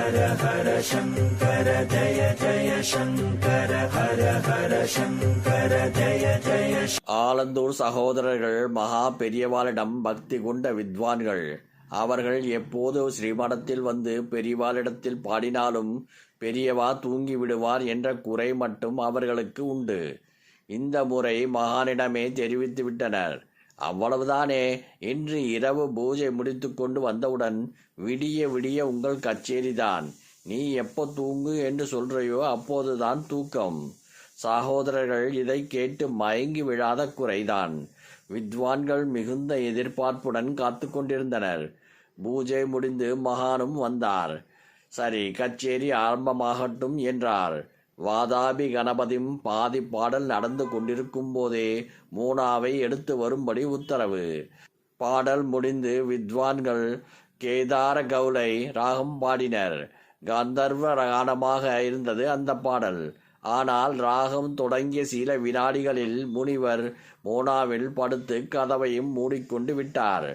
ஹர ஹர சங்கர ஜய ஜய சங்கர ஹர ஹர சங்கர ஜய ஜய ஆலந்தூர் சகோதரர்கள் மகா பெரியவாளிடம் பக்தி கொண்ட வித்வான்கள். அவர்கள் எப்போது ஸ்ரீமடத்தில் வந்து பெரியவாளிடத்தில் பாடினாலும் பெரியவா தூங்கி விடுவார் என்ற குறை மட்டும் அவர்களுக்கு உண்டு. இந்த முறை மகானிடமே தெரிவித்து விட்டனர். அவ்வளவுதானே? இன்று இரவு பூஜை முடித்துக்கொண்டு வந்தவுடன் விடிய விடிய உங்கள் கச்சேரிதான். நீ எப்போ தூங்கு என்று சொல்றையோ அப்போதுதான் தூக்கம். சகோதரர்கள் இதை கேட்டு மயங்கி விழாத குறைதான். வித்வான்கள் மிகுந்த எதிர்பார்ப்புடன் காத்து கொண்டிருந்தனர். பூஜை முடிந்து மகானும் வந்தார். சரி கச்சேரி ஆரம்பமாகட்டும் என்றார். வாதாபி கணபதியும் பாதி பாடல் நடந்து கொண்டிருக்கும் போதே மூனாவை எடுத்து வரும்படி உத்தரவு. பாடல் முடிந்து வித்வான்கள் கேதார கவுலை ராகம் பாடினர். கந்தர்வ ராகமாக இருந்தது அந்த பாடல். ஆனால் ராகம் தொடங்கிய சில வினாடிகளில் முனிவர் மோனாவில் படுத்து கதவையும் மூடிக்கொண்டு விட்டார்.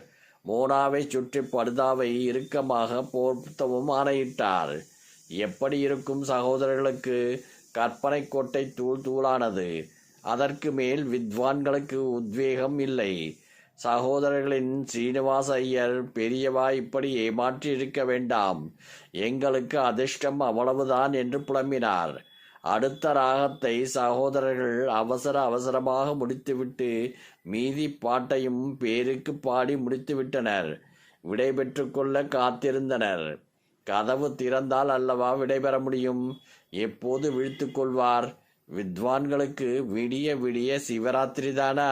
மோனாவை சுற்றி படுதாவை இறுக்கமாக போர்த்தவும் ஆணையிட்டார். எப்படி இருக்கும் சகோதரர்களுக்கு? கற்பனை கோட்டை தூள் தூளானது. அதற்கு மேல் வித்வான்களுக்கு உத்வேகம் இல்லை. சகோதரர்களின் சீனிவாச ஐயர் பெரியவா இப்படி ஏமாற்றி இருக்க வேண்டாம். எங்களுக்கு அதிர்ஷ்டம் அவ்வளவுதான் என்று புலம்பினார். அடுத்த ராகத்தை சகோதரர்கள் அவசர அவசரமாக முடித்துவிட்டு மீதி பாட்டையும் பேருக்கு பாடி முடித்துவிட்டனர். விடை கொள்ள காத்திருந்தனர். கதவு திறந்தால் அல்லவா விடைபெற முடியும்? எப்போது விழித்து கொள்வார் வித்வான்களுக்கு விடிய விடிய சிவராத்திரி தானா?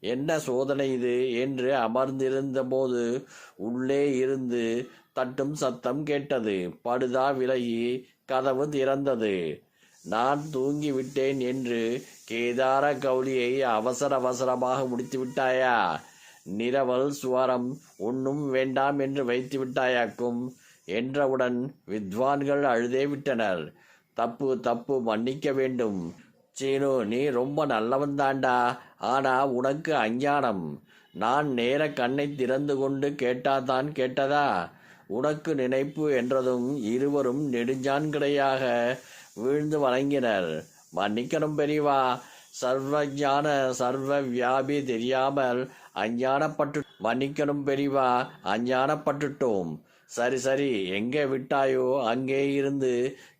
என்ன சோதனை இது? என்று அமர்ந்திருந்த போது உள்ளே இருந்து தட்டும் சத்தம் கேட்டது. படுதா விலகி கதவு திறந்தது. நான் தூங்கி விட்டேன் என்று கேதார கௌலியை அவசர அவசரமாக முடித்து விட்டாயா? நிரவல் சுவரம் ஒன்றும் வேண்டாம் என்று வைத்து விட்டாயாக்கும். என்றவுடன் வித்வான்கள் அழுதே விட்டனர். தப்பு தப்பு மன்னிக்க வேண்டும். சீனு நீ ரொம்ப நல்லவன் தாண்டா ஆனா உனக்கு அஞ்ஞானம். நான் நேர கண்ணை திறந்து கொண்டு கேட்டாதான் கேட்டதா? உனக்கு நினைப்பு என்றதும் இருவரும் நெடுஞ்சான்கடையாக வீழ்ந்து வணங்கினர். மன்னிக்கணும் பெரியவா. சர்வஞான சர்வ வியாபி தெரியாமல் அஞ்ஞானப்பட்டு மன்னிக்கணும் பெரியவா. அஞ்ஞானப்பட்டுட்டோம். சரி சரி. எங்கே விட்டாயோ அங்கே இருந்து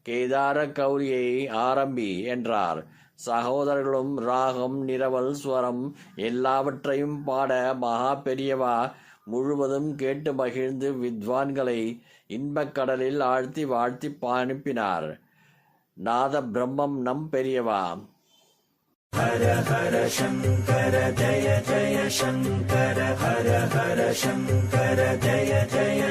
கேதார கௌரியை ஆரம்பி என்றார். சகோதரர்களும் ராகம் நிரவல் ஸ்வரம் எல்லாவற்றையும் பாட மகா பெரியவா முழுவதும் கேட்டு மகிழ்ந்து வித்வான்களை இன்பக் கடலில் ஆழ்த்தி வாழ்த்தி அனுப்பினார். நாத பிரம்மம் நம் பெரியவா. ஹர ஹர சங்கர ஜய ஜய சங்கர ஹர ஹர சங்கர ஜய ஜய